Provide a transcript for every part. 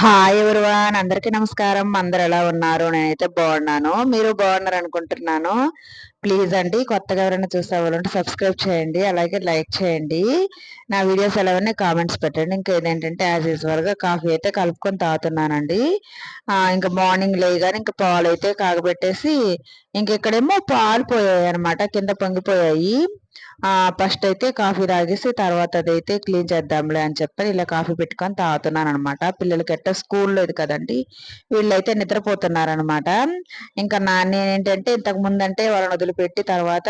Hi everyone అందరికీ నమస్కారం. అందరు ఎలా ఉన్నారు? నేనైతే బాగున్నాను. మీరు బాగున్నారు అనుకుంటున్నాను ప్లీజ్ అండి కొత్తగా ఎవరైనా చూసేవాళ్ళంటే సబ్స్క్రైబ్ చేయండి. అలాగే లైక్ చేయండి. నా వీడియోస్ ఎలా ఉన్నాయి కామెంట్స్ పెట్టండి. ఇంకా ఏదేంటంటే యాజ్ యూజువల్గా కాఫీ అయితే కలుపుకొని తాగుతున్నానండి. ఇంకా మార్నింగ్ లేగానే ఇంకా పాలు అయితే కాగబెట్టేసి ఇంక ఇక్కడేమో పాలు పోయాయి అనమాట కింద పొంగిపోయాయి. ఫస్ట్ అయితే కాఫీ తాగేసి తర్వాత అదైతే క్లీన్ చేద్దాంలే అని చెప్పని ఇలా కాఫీ పెట్టుకొని తాగుతున్నాను అనమాట పిల్లలకి ఎట్ట స్కూల్ లేదు కదండి వీళ్ళైతే నిద్రపోతున్నారనమాట ఇంకా నా నేనేంటంటే ఇంతకు ముందంటే వాళ్ళని వదిలిపెట్టి తర్వాత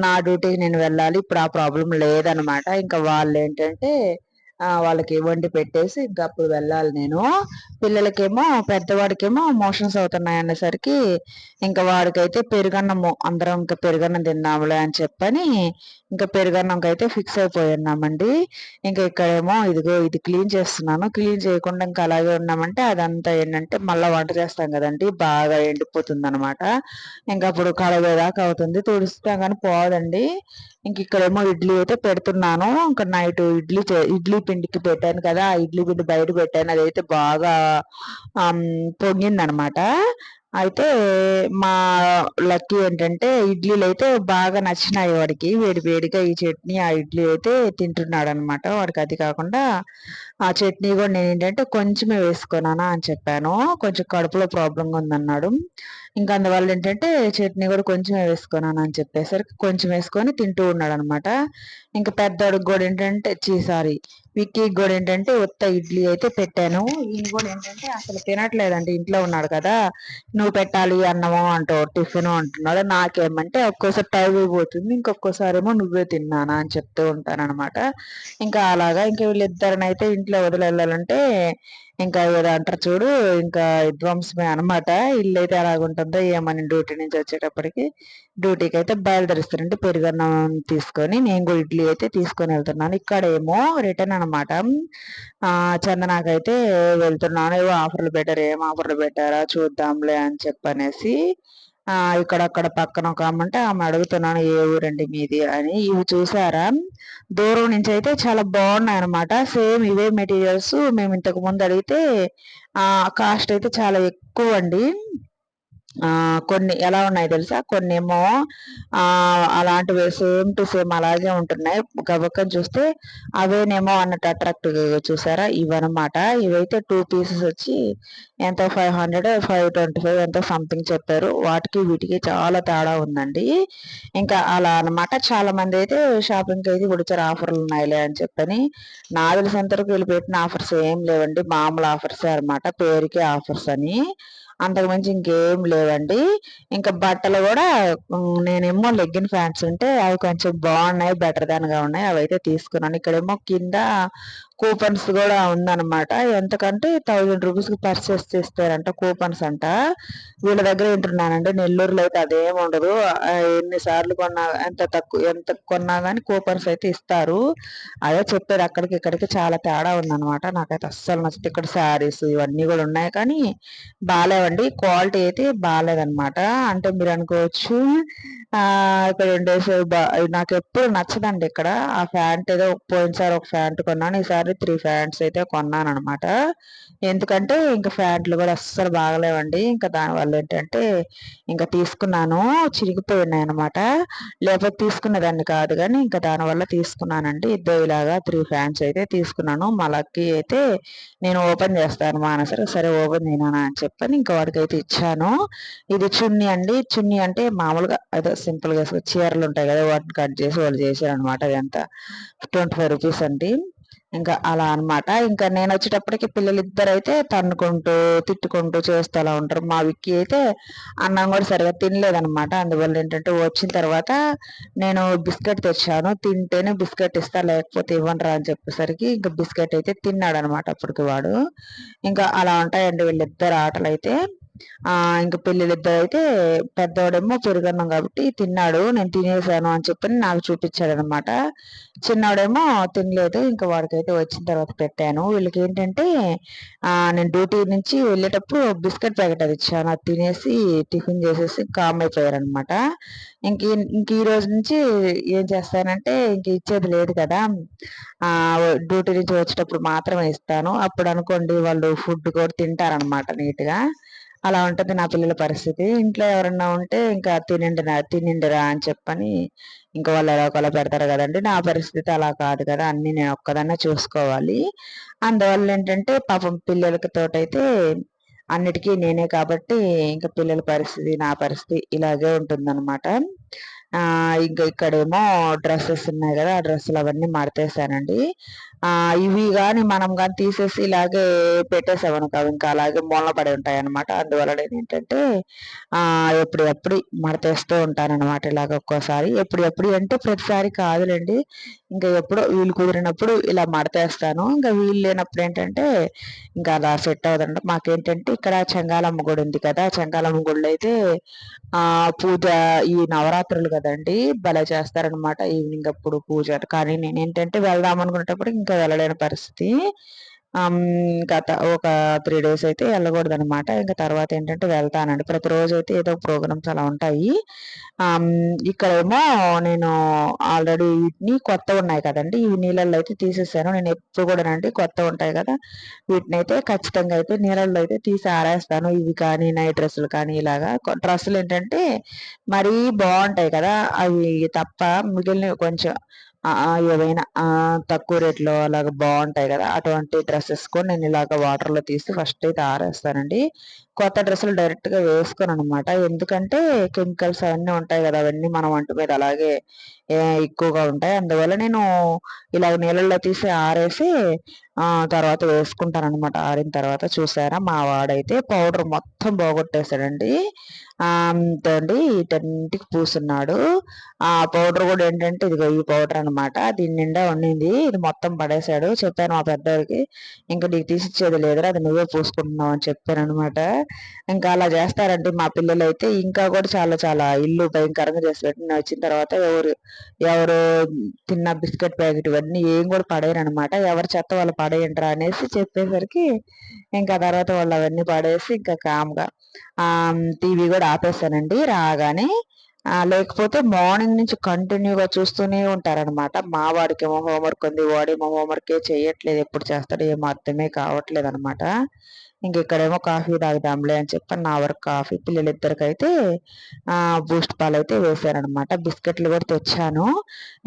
నా డ్యూటీకి నేను వెళ్ళాలి ఇప్పుడు ఆ ప్రాబ్లం లేదనమాట ఇంకా వాళ్ళు ఏంటంటే వాళ్ళకి వండి పెట్టేసి ఇంకా అప్పుడు వెళ్ళాలి నేను. పిల్లలకేమో పెద్దవాడికేమో మోషన్స్ అవుతున్నాయి అనేసరికి ఇంకా వాడికైతే పెరుగన్నము అందరం ఇంకా పెరుగన్నం తిన్నాములే అని చెప్పని ఇంకా పెరుగన్నంకి అయితే ఫిక్స్ అయిపోయినామండి ఇంకా ఇక్కడేమో ఇదిగో ఇది క్లీన్ చేస్తున్నాను క్లీన్ చేయకుండా ఇంకా అలాగే ఉన్నామంటే అదంతా ఏంటంటే మళ్ళీ వంట చేస్తాం కదండి బాగా ఎండిపోతుంది అనమాట ఇంకా అప్పుడు కడగేదాకా అవుతుంది తుడుస్తాం కానీ పోదండి. ఇంక ఇక్కడేమో ఇడ్లీ అయితే పెడుతున్నాను ఇంకా నైట్ ఇడ్లీ ఇడ్లీ పిండికి పెట్టాను కదా ఆ ఇడ్లీ పిండి బయట పెట్టాను. అదైతే బాగా పొంగిందనమాట. అయితే మా లక్కీ ఏంటంటే ఇడ్లీలు అయితే బాగా నచ్చినాయి వాడికి. వేడి వేడిగా ఈ చట్నీ ఆ ఇడ్లీ అయితే తింటున్నాడు అనమాట వాడికి అది కాకుండా ఆ చట్నీ కూడా నేను ఏంటంటే కొంచెమే వేసుకున్నానా అని చెప్పాను. కొంచెం కడుపులో ప్రాబ్లంగా ఉందన్నాడు. ఇంకా అందువల్ల ఏంటంటే చట్నీ కూడా కొంచెమే వేసుకున్నాను అని చెప్పేసరికి కొంచెం వేసుకొని తింటూ ఉన్నాడు అనమాట ఇంకా పెద్దోడికి కూడా ఏంటంటే సారీ విక్కీ కూడా ఏంటంటే ఉత్త ఇడ్లీ అయితే పెట్టాను. ఈయన కూడా ఏంటంటే అసలు తినట్లేదండి. ఇంట్లో ఉన్నాడు కదా నువ్వు పెట్టాలి అన్నము అంటావు టిఫిన్ అంటున్నాడు. నాకేమంటే ఒక్కోసారి టైం అయిపోతుంది ఇంకొకసారి ఏమో నువ్వే తిన్నానా అని చెప్తూ ఉంటాను అనమాట ఇంకా అలాగా ఇంకా వీళ్ళిద్దరినైతే ఇంట్లో వదిలి వెళ్ళాలంటే ఇంకా ఏదో అంటారు చూడు ఇంకా విధ్వంసమే అనమాట ఇల్లు అయితే ఎలాగుంటుందో ఏమని డ్యూటీ నుంచి వచ్చేటప్పటికి డ్యూటీకి అయితే బయలుదేరిస్తారంటే పెరుగన్నం తీసుకొని. నేను కూడా ఇడ్లీ అయితే తీసుకొని వెళ్తున్నాను. ఇక్కడ ఏమో రిటర్న్ అనమాట చందనాకైతే వెళ్తున్నాను. ఏవో ఆఫర్లు పెట్టారు ఏం ఆఫర్లు పెట్టారా చూద్దాంలే అని చెప్పనేసి ఇక్కడక్కడ పక్కన ఒక అమ్మంటే ఆమె అడుగుతున్నాను ఏ ఊరండి మీది? అని. ఇవి చూసారా? దూరం నుంచి అయితే చాలా బాగున్నాయి అనమాట సేమ్ ఇవే మెటీరియల్స్ మేము ఇంతకు ముందు అడిగితే ఆ కాస్ట్ అయితే చాలా ఎక్కువ అండి కొన్ని ఎలా ఉన్నాయి తెలుసా? కొన్ని ఏమో అలాంటివి సేమ్ టు సేమ్ అలాగే ఉంటున్నాయి. గబక్కని చూస్తే అవేనేమో అన్నట్టు అట్రాక్ట్ చూసారా? ఇవన్నమాట. ఇవైతే టూ పీసెస్ వచ్చి ఎంతో five hundred five twenty five ఎంతో సంథింగ్ చెప్పారు. వాటికి వీటికి చాలా తేడా ఉందండి. ఇంకా అలా అనమాట చాలా మంది అయితే షాపింగ్కి అయితే ఇప్పుడు ఆఫర్లు ఉన్నాయిలే అని చెప్పని నా తెలిసినంతవరకు వీళ్ళు పెట్టిన ఆఫర్స్ ఏం లేవండి. మామూలు ఆఫర్సే అనమాట పేరుకి ఆఫర్స్ అని. అంతకుమించి ఇంకేం లేవండి ఇంకా బట్టలు కూడా నేనేమో లెగ్గిన్ ఫ్యాంట్స్ ఉంటే అవి కొంచెం బాగున్నాయి బెటర్ దాన్గా ఉన్నాయి అవి అయితే తీసుకున్నాను. ఇక్కడేమో కింద కూపన్స్ కూడా ఉందన్నమాట. ఎంతకంటే థౌజండ్ రూపీస్కి పర్చేస్ చేస్తారంట కూపన్స్ అంట. వీళ్ళ దగ్గర వింటున్నానండి నెల్లూరులో అయితే అదేం ఉండదు. ఎన్నిసార్లు కొన్నా ఎంత తక్కువ ఎంత కొన్నా కానీ కూపన్స్ అయితే ఇస్తారు. అదే చెప్పేది అక్కడికి ఇక్కడికి చాలా తేడా ఉందన్నమాట. నాకైతే అస్సలు నచ్చింది. ఇక్కడ శారీస్ ఇవన్నీ కూడా ఉన్నాయి కానీ బాగాలేవండి క్వాలిటీ అయితే బాగాలేదన్నమాట అంటే మీరు అనుకోవచ్చు ఇక్కడ ఉండేసి నాకు ఎప్పుడు నచ్చదండి ఇక్కడ. ఆ ఫ్యాంట్ ఏదో పోయినసారి ఒక ఫ్యాంట్ కొన్నాను. ఈసారి త్రీ ఫ్యాంట్స్ అయితే కొన్నాను అనమాట ఎందుకంటే ఇంకా ఫ్యాంట్లు కూడా అస్సలు బాగలేవండి. ఇంకా దానివల్ల ఏంటంటే ఇంకా తీసుకున్నాను చిరిగిపోయినాయి అనమాట లేకపోతే తీసుకునేదాన్ని కాదు కానీ ఇంకా దానివల్ల తీసుకున్నానండి. ఇద్దరు ఇలాగా త్రీ ఫ్యాన్స్ అయితే తీసుకున్నాను. మా అయితే నేను ఓపెన్ చేస్తాను మానసరికి సరే ఓపెన్ చేయనా అని చెప్పని ఇంకా వాడికి అయితే ఇచ్చాను. ఇది చున్నీ అండి. చున్నీ అంటే మామూలుగా అదే సింపుల్గా చీరలు ఉంటాయి కదా వాటిని కట్ చేసి వాళ్ళు చేశారు అనమాట అదంతా. ట్వంటీ ఫైవ్ రూపీస్ అండి. ఇంకా అలా అనమాట ఇంకా నేను వచ్చేటప్పటికి పిల్లలు ఇద్దరు అయితే తన్నుకుంటూ తిట్టుకుంటూ చేస్తూ అలా ఉంటారు. మా విక్కి అయితే అన్నం కూడా సరిగా తినలేదనమాట అందువల్ల ఏంటంటే వచ్చిన తర్వాత నేను బిస్కెట్ తెచ్చాను. తింటేనే బిస్కెట్ ఇస్తా లేకపోతే ఇవ్వనరా అని చెప్పేసరికి ఇంకా బిస్కెట్ అయితే తిన్నాడు అనమాట అప్పటికి వాడు. ఇంకా అలా ఉంటాయండి వీళ్ళిద్దరు ఆటలు అయితే ఇంకా పిల్లలిద్దరు అయితే పెద్దవాడేమో పెరుగన్నం కాబట్టి తిన్నాడు. నేను తినేసాను అని చెప్పని నాకు చూపించాడు అనమాట చిన్నవాడేమో తినలేదు. ఇంకా వాడికైతే వచ్చిన తర్వాత పెట్టాను. వీళ్ళకి ఏంటంటే నేను డ్యూటీ నుంచి వెళ్ళేటప్పుడు బిస్కెట్ ప్యాకెట్ అది ఇచ్చాను. అది తినేసి టిఫిన్ చేసేసి కామ్ అయిపోయారు అనమాట ఇంక ఇంక ఈ రోజు నుంచి ఏం చేస్తానంటే ఇంక ఇచ్చేది లేదు కదా. డ్యూటీ నుంచి వచ్చేటప్పుడు మాత్రమే ఇస్తాను. అప్పుడు అనుకోండి వాళ్ళు ఫుడ్ కూడా తింటారనమాట నీట్గా. అలా ఉంటుంది నా పిల్లల పరిస్థితి. ఇంట్లో ఎవరన్నా ఉంటే ఇంకా తినండి తినిండిరా అని చెప్పని ఇంకా వాళ్ళు ఎలా ఒకలా పెడతారు కదండి. నా పరిస్థితి అలా కాదు కదా అన్ని నేను ఒక్కదన్నా చూసుకోవాలి. అందువల్ల ఏంటంటే పాపం పిల్లలకి తోటైతే అన్నిటికీ నేనే కాబట్టి ఇంకా పిల్లల పరిస్థితి నా పరిస్థితి ఇలాగే ఉంటుందన్నమాట. ఇంకా ఇక్కడేమో డ్రెస్సెస్ ఉన్నాయి కదా ఆ డ్రెస్సులు అవన్నీ మడతేసానండి ఇవి కానీ మనం కానీ తీసేసి ఇలాగే పెట్టేసామనుకో ఇంకా అలాగే మూలన పడి ఉంటాయి అనమాట అందువల్ల ఏంటంటే ఎప్పుడు ఎప్పుడు మడతేస్తూ ఉంటానన్నమాట ఇలాగ ఒక్కోసారి. ఎప్పుడు ఎప్పుడు అంటే ప్రతిసారి కాదులేండి ఇంకా ఎప్పుడో వీలు కుదిరినప్పుడు ఇలా మడతేస్తాను ఇంకా వీలు లేనప్పుడు ఏంటంటే ఇంకా అలా సెట్ అవుతుందంట మాకేంటంటే ఇక్కడ చెంగాలమ్మ గుడి ఉంది కదా చెంగాలమ్మ గుడిలో అయితే ఆ పూజ ఈ నవరాత్రులు కదండి భలే చేస్తారనమాట ఈవినింగ్ అప్పుడు పూజ. కానీ నేను ఏంటంటే వెళ్దాం అనుకునేటప్పుడు ఇంకా వెళ్ళలేని పరిస్థితి. గత ఒక త్రీ డేస్ అయితే వెళ్ళకూడదు అనమాట ఇంకా తర్వాత ఏంటంటే వెళ్తానండి. ప్రతిరోజు అయితే ఏదో ప్రోగ్రామ్స్ అలా ఉంటాయి. ఇక్కడేమో నేను ఆల్రెడీ వీటిని కొత్త ఉన్నాయి కదండి. ఈ నీళ్ళల్లో అయితే తీసేసాను. నేను ఎప్పుడు కూడానండి కొత్త ఉంటాయి కదా. వీటిని అయితే ఖచ్చితంగా అయితే నీళ్ళల్లో అయితే తీసి ఆరేస్తాను. ఇవి కానీ నైట్ డ్రెస్సులు కానీ ఇలాగా. డ్రెస్సులు ఏంటంటే మరీ బాగుంటాయి కదా. అవి తప్ప మిగిలిన కొంచెం ఏవైనా తక్కువ రేట్లో అలాగ బాగుంటాయి కదా అటువంటి డ్రెస్సెస్ కూడా నేను ఇలాగ వాటర్లో తీసి ఫస్ట్ అయితే ఆరేస్తానండి. కొత్త డ్రెస్సులు డైరెక్ట్గా వేసుకోను అనమాట ఎందుకంటే కెమికల్స్ అవన్నీ ఉంటాయి కదా అవన్నీ మన వంట మీద అలాగే ఎక్కువగా ఉంటాయి. అందువల్ల నేను ఇలాగ నీళ్ళల్లో తీసి ఆరేసి తర్వాత వేసుకుంటాను అనమాట ఆరిన తర్వాత చూసారా మా వాడైతే పౌడర్ మొత్తం పోగొట్టేశాడండి. అండి వీటన్నింటికి పూసున్నాడు. ఆ పౌడర్ కూడా ఏంటంటే ఇదిగో ఈ పౌడర్ అనమాట దీని నిండా ఉండింది ఇది మొత్తం పడేశాడు. చెప్పాను మా పెద్దవాడికి ఇంకా నీకు తీసిచ్చేది లేదురా అది నువ్వే పూసుకుంటున్నావు అని చెప్పాను అనమాట ఇంకా అలా చేస్తారండి మా పిల్లలు అయితే ఇంకా కూడా చాలా చాలా ఇల్లు భయంకరంగా చేసి పెట్టి వచ్చిన తర్వాత ఎవరు ఎవరు తిన్న బిస్కెట్ ప్యాకెట్ ఇవన్నీ ఏం కూడా పడేయరు అనమాట ఎవరు చెత్త వాళ్ళు పడేయంటారా అనేసి చెప్పేసరికి ఇంకా తర్వాత వాళ్ళు అవన్నీ పడేసి ఇంకా కామ్గా టీవీ కూడా ఆపేసానండి రాగానే. లేకపోతే మార్నింగ్ నుంచి కంటిన్యూగా చూస్తూనే ఉంటారనమాట మా వాడికేమో హోంవర్క్ ఉంది వాడేమో హోంవర్కే చేయట్లేదు ఎప్పుడు చేస్తాడో ఏమో అర్థమే కావట్లేదు అనమాట ఇంకెక్కడేమో కాఫీ తాగుదాంలే అని చెప్పి నా వరకు కాఫీ పిల్లలిద్దరికైతే బూస్ట్ పాలు అయితే వేసారనమాట బిస్కెట్లు కూడా తెచ్చాను.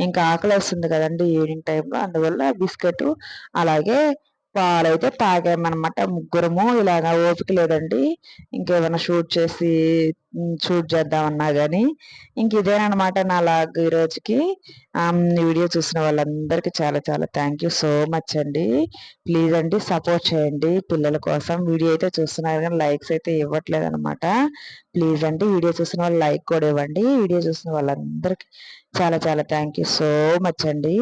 ఇంకా ఆకలి వస్తుంది కదండి ఈవినింగ్ టైంలో. అందువల్ల బిస్కెట్ అలాగే పాలైతే తాగామన్నమాట ముగ్గురము. ఇలాగ ఓపిక లేదండి. ఇంకేమైనా షూట్ చేసి షూట్ చేద్దామన్నా కానీ ఇంక ఇదేనమాట నా లాగ్ ఈరోజుకి వీడియో చూసిన వాళ్ళందరికీ చాలా చాలా థ్యాంక్ యూ సో మచ్ అండి. ప్లీజ్ అండి సపోర్ట్ చేయండి పిల్లల కోసం. వీడియో అయితే చూస్తున్నారు కానీ లైక్స్ అయితే ఇవ్వట్లేదు అనమాట ప్లీజ్ అండి వీడియో చూసిన వాళ్ళు లైక్ కూడా ఇవ్వండి. వీడియో చూసిన వాళ్ళందరికీ చాలా చాలా థ్యాంక్ యూ సో మచ్ అండి.